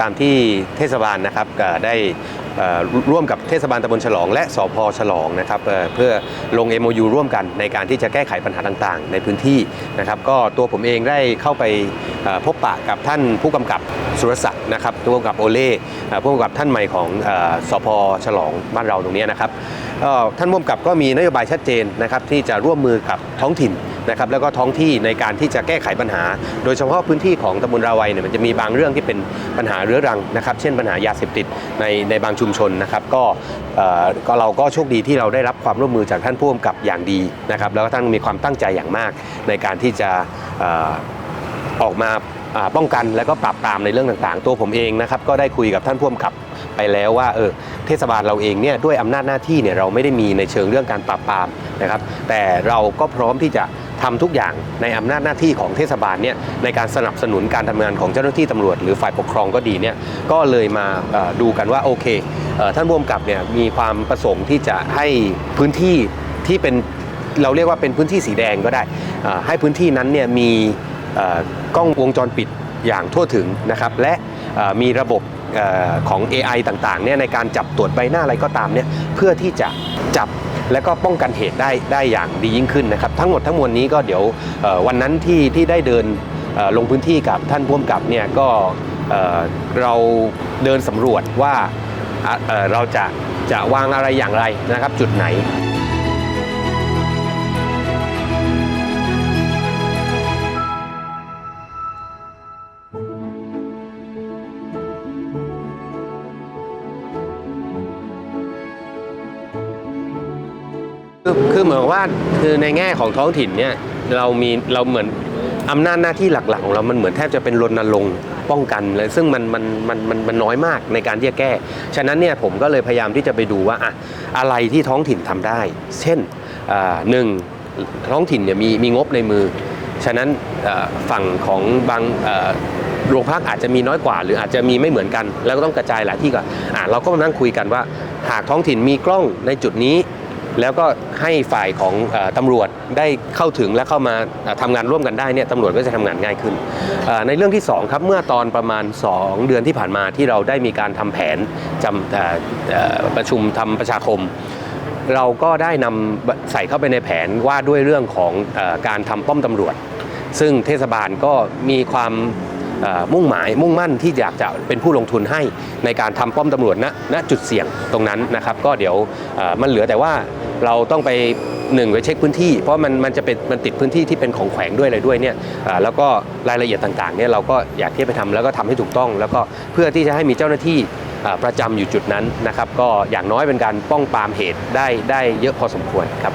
ตามที่เทศบาลนะครับได้ร่วมกับเทศบาลตำบลฉลอง และสพฉลองนะครับเพื่อลง MOU ร่วมกันในการที่จะแก้ไขปัญหาต่างๆ ในพื้นที่นะครับ ก็ตัวผมเองได้เข้าไปพบปะกับท่านผู้กำกับสุรศักดิ์นะครับผู้กำกับโอเล่ผู้กำกับท่านใหม่ของอ่อสพฉลองบ้านเราตรงนี้นะครับก็ท่านผู้กำกับก็มีนโยบายชัดเจนนะครับที่จะร่วมมือกับท้องถิ่น นะครับแล้วก็ท้องที่ในการที่จะแก้ไขปัญหา โดยเฉพาะพื้นที่ของตำบลราวัยเนี่ยมันจะมีบางเรื่องที่เป็นปัญหาเรื้อรังนะครับ เช่นปัญหายาเสพติดในในบางชุมชนนะครับก็เอ่อก็เราก็โชคดีที่เราได้รับความร่วมมือจากท่านผู้กำกับอย่างดีนะครับแล้วก็ท่านมีความตั้งใจอย่างมากในการที่จะออกมาป้องกันและก็ปราบปรามในเรื่องต่างๆ ตัวผมเองนะครับก็ได้คุยกับท่านผู้กำกับไปแล้วว่าเออเทศบาลเราเองเนี่ยด้วยอำนาจหน้าที่เนี่ยเราไม่ได้มีในเชิงเรื่องการปราบปรามนะครับแต่เราก็พร้อมที่จะ ทำทุกอย่างในอำนาจหน้าที่ของเทศบาลเนี่ยในการสนับสนุนการทำงานของเจ้าหน้าที่ตำรวจหรือฝ่ายปกครองก็ดีเนี่ยก็เลยมาดูกันว่าโอเคท่านผู้กำกับเนี่ยมีความประสงค์ที่จะให้พื้นที่ที่เป็นเราเรียกว่าเป็นพื้นที่สีแดงก็ได้ ให้พื้นที่นั้นเนี่ยมีกล้องวงจรปิดอย่างทั่วถึงนะครับและมีระบบเอ่อของ AI ต่างๆเนี่ยในการจับตรวจใบหน้าอะไรก็ตามเนี่ยเพื่อที่จะจับ และก็ป้องกันเหตุได้ได้อย่างดียิ่งขึ้นนะครับ ทั้งหมดทั้งมวลนี้ก็เดี๋ยววันนั้นที่ที่ได้เดินลงพื้นที่กับท่านผู้กำกับเนี่ยก็เราเดินสำรวจว่าเราจะจะวางอะไรอย่างไรนะครับจุดไหน คือคือเหมือนว่าคือในแง่ของท้องถิ่นเนี่ยเรามีเราเหมือนอำนาจหน้าที่หลักๆของเรามันเหมือนแทบจะเป็นรณรงค์ป้องกันเลยซึ่งมันมันมันมันมันน้อยมากในการที่จะแก้ ฉะนั้นเนี่ยผมก็เลยพยายามที่จะไปดูว่าอะอะไรที่ท้องถิ่นทำได้ เช่นอ่าหนึ่งท้องถิ่นเนี่ยมีมีงบในมือ ฉะนั้นฝั่งของบางโรงพักอาจจะมีน้อยกว่า หรืออาจจะมีไม่เหมือนกัน แล้วก็ต้องกระจายหลายที่ก่อนอะเราก็มานั่งคุยกันว่า หากท้องถิ่นมีกล้องในจุดนี้ แล้วก็ให้ฝ่ายของออตำรวจได้เข้าถึงและเข้ามาทำงานร่วมกันได้เนี่ยตำรวจก็จะทำงานง่ายขึ้น ในเรื่องที่2ครับเมื่อตอนประมาณ 2 เดือนที่ผ่านมาที่เราได้มีการทำแผนจำประชุมทำประชาคมเราก็ได้นำใส่เข้าไปในแผนว่าด้วยเรื่องของอการทำป้อมตำรวจ ซึ่งเทศบาลก็มีความ มุ่งหมายมุ่งมั่นที่อยากจะเป็นผู้ลงทุนให้ในการทำป้อมตำรวจณณจุดเสี่ยงตรงนั้นนะครับ ก็เดี๋ยวมันเหลือแต่ว่าเราต้องไปหนึ่งไปเช็คพื้นที่ เพราะมันมันจะเป็นมันติดพื้นที่ที่เป็นของแขวงด้วยอะไรด้วยเนี่ยแล้วก็รายละเอียดต่างๆเนี่ยเราก็อยากที่จะไปทำแล้วก็ทำให้ถูกต้อง แล้วก็เพื่อที่จะให้มีเจ้าหน้าที่ประจำอยู่จุดนั้นนะครับ ก็อย่างน้อยเป็นการป้องปรามเหตุได้ได้เยอะพอสมควรครับ